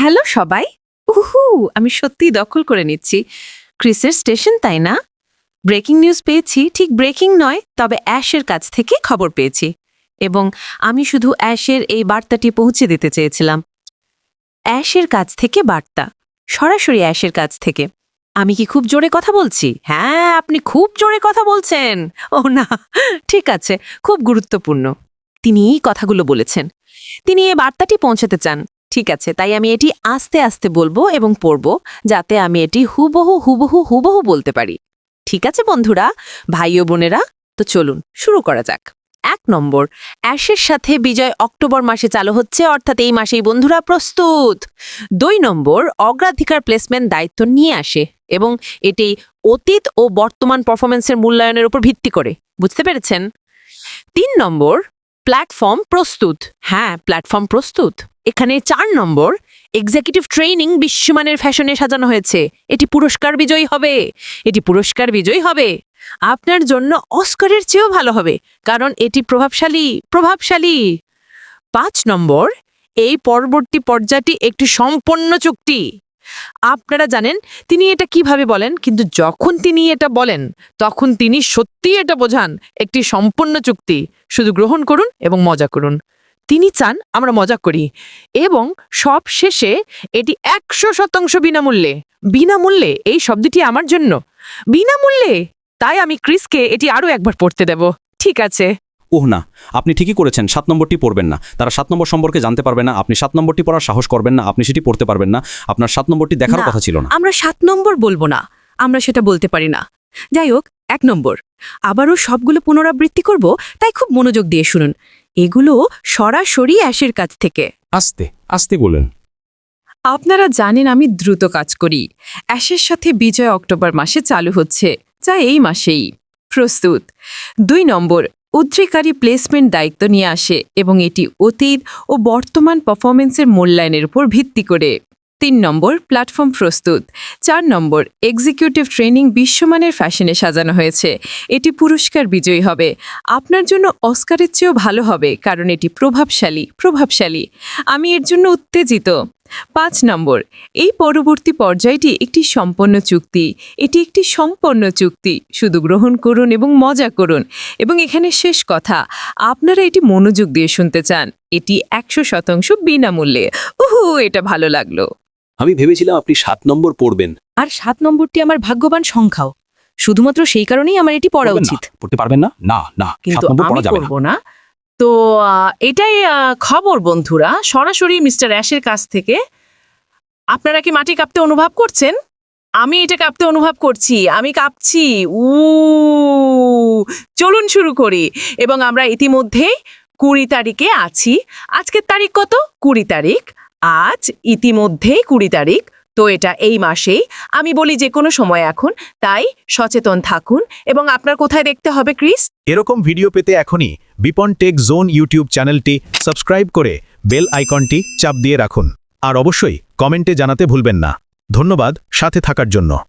Hello সবাই। উহু, আমি সত্যিই দখল করে নিচ্ছি। ক্রিসের স্টেশন, তাই না? ব্রেকিং নিউজ পেয়েছি, ঠিক ব্রেকিং নয়, তবে অ্যাশের কাছ থেকে খবর পেয়েছি। এবং আমি শুধু অ্যাশের এই বার্তাটি পৌঁছে দিতে চেয়েছিলাম। অ্যাশের কাছ থেকে বার্তা, সরাসরি অ্যাশের কাছ থেকে। আমি কি খুব জোরে কথা বলছি? হ্যাঁ আপনি খুব জোরে কথা বলছেন। ও না, ঠিক আছে, খুব গুরুত্বপূর্ণ। তিনি এই কথাগুলো বলেছেন। তিনি এই বার্তাটি পৌঁছাতে চান। ঠিক আছে, তাই আমি এটি আস্তে আস্তে বলব এবং পড়ব, যাতে আমি এটি হুবহু হুবহু হুবহু বলতে পারি। ঠিক আছে বন্ধুরা? ভাই ও বোনেরা, তো চলুন, শুরু করা যাক। এক নম্বর, অ্যাশের সাথে বিজয় অক্টোবর মাসে চালু হচ্ছে, অর্থাৎ এই মাসেই বন্ধুরা প্রস্তুত। দুই নম্বর, অগ্রাধিকার প্লেসমেন্ট দায়িত্ব নিয়ে আসে এবং এটি অতীত ও বর্তমান পারফরমেন্সের মূল্যায়নের উপর ভিত্তি করে। বুঝতে পেরেছেন? তিন নম্বর প্ল্যাটফর্ম প্রস্তুত। হ্যাঁ প্ল্যাটফর্ম প্রস্তুত। এখানে চার নম্বর এক্সিকিউটিভ ট্রেনিং বিশ্বমানের ফ্যাশনে সাজানো হয়েছে। এটি পুরস্কার বিজয়ী হবে। এটি পুরস্কার বিজয়ী হবে। আপনার জন্য অস্কারের চেয়েও ভালো হবে, কারণ এটি প্রভাবশালী প্রভাবশালী। পাঁচ নম্বর, এই পরবর্তী পর্যায়টি একটি সম্পন্ন চুক্তি। আপনারা জানেন তিনি এটা কীভাবে বলেন, কিন্তু যখন তিনি এটা বলেন, তখন তিনি সত্যিই এটা বোঝান, একটি সম্পূর্ণ চুক্তি। শুধু গ্রহণ করুন এবং মজা করুন। তিনি চান আমরা মজা করি, এবং সব শেষে এটি একশো শতাংশ বিনামূল্যে। বিনামূল্যে, এই শব্দটি আমার জন্য। বিনামূল্যে! তাই আমি ক্রিসকে এটি আরও একবার পড়তে দেব। ঠিক আছে। ওহ না আপনি ঠিকই করেছেন সাত নম্বরটি পড়বেন না। তারা সাত নম্বর সম্পর্কে জানতে পারবে না আপনি সাত নম্বরটি পড়ার সাহস করবেন না আপনি সেটি পড়তে পারবেন না। আপনার সাত নম্বরটি দেখার কথা ছিল না। আমরা সাত নম্বর বলব না আমরা সেটা বলতে পারি না। যাই হোক এক নম্বর আবারও সবগুলো পুনরাবৃত্তি করব তাই খুব মনোযোগ দিয়ে শুনুন। এগুলো সরাসরি অ্যাশের কাছ থেকে। আস্তে আস্তে বলেন। আপনারা জানেন আমি দ্রুত কাজ করি। অ্যাশের সাথে বিজয় অক্টোবর মাসে চালু হচ্ছে যা এই মাসেই। প্রস্তুত। দুই নম্বর উদ্রেকারী প্লেসমেন্ট দায়িত্ব নিয়ে আসে এবং এটি অতীত ও বর্তমান পারফরমেন্সের মূল্যায়নের উপর ভিত্তি করে। তিন নম্বর প্ল্যাটফর্ম প্রস্তুত। চার নম্বর এক্সিকিউটিভ ট্রেনিং বিশ্বমানের ফ্যাশনে সাজানো হয়েছে। এটি পুরস্কার বিজয়ী হবে। আপনার জন্য অস্কারের চেয়েও ভালো হবে, কারণ এটি প্রভাবশালী প্রভাবশালী। আমি এর জন্য উত্তেজিত। পাঁচ নম্বর এই পরবর্তী পর্যায়টি একটি সম্পন্ন চুক্তি। এটি একটি সম্পন্ন চুক্তি। শুধু গ্রহণ করুন এবং মজা করুন। এবং এখানে শেষ কথা আপনারা এটি মনোযোগ দিয়ে শুনতে চান। এটি একশো শতাংশ বিনামূল্যে। উহু এটা ভালো লাগল। আমি ভেবেছিলাম আপনি সাত নম্বর পড়বেন। আর সাত নম্বরটি আমার ভাগ্যবান সংখ্যাও। শুধুমাত্র সেই কারণেই আমার এটি পড়া উচিত। পড়তে পারবেন না? না না কিন্তু আমি পড়া যাবে না। করব না। তো এটাই খবর বন্ধুরা। সরাসরি মিস্টার অ্যাশের কাছ থেকে, আপনারা কি মাটি কাঁপতে অনুভব করছেন? আমি এটা কাঁপতে অনুভব করছি, আমি কাঁপছি উ চলুন শুরু করি। এবং আমরা ইতিমধ্যেই কুড়ি তারিখে আছি। আজকের তারিখ কত? কুড়ি তারিখ। আজ ইতিমধ্যেই কুড়ি তারিখ। তো এটা এই মাসেই। আমি বলি যে কোনো সময় এখন। তাই সচেতন থাকুন এবং আপনার কোথায় দেখতে হবে ক্রিস? এরকম ভিডিও পেতে এখনই বিপন টেক জোন ইউটিউব চ্যানেলটি সাবস্ক্রাইব করে বেল আইকনটি চাপ দিয়ে রাখুন। আর অবশ্যই কমেন্টে জানাতে ভুলবেন না। ধন্যবাদ, সাথে থাকার জন্য।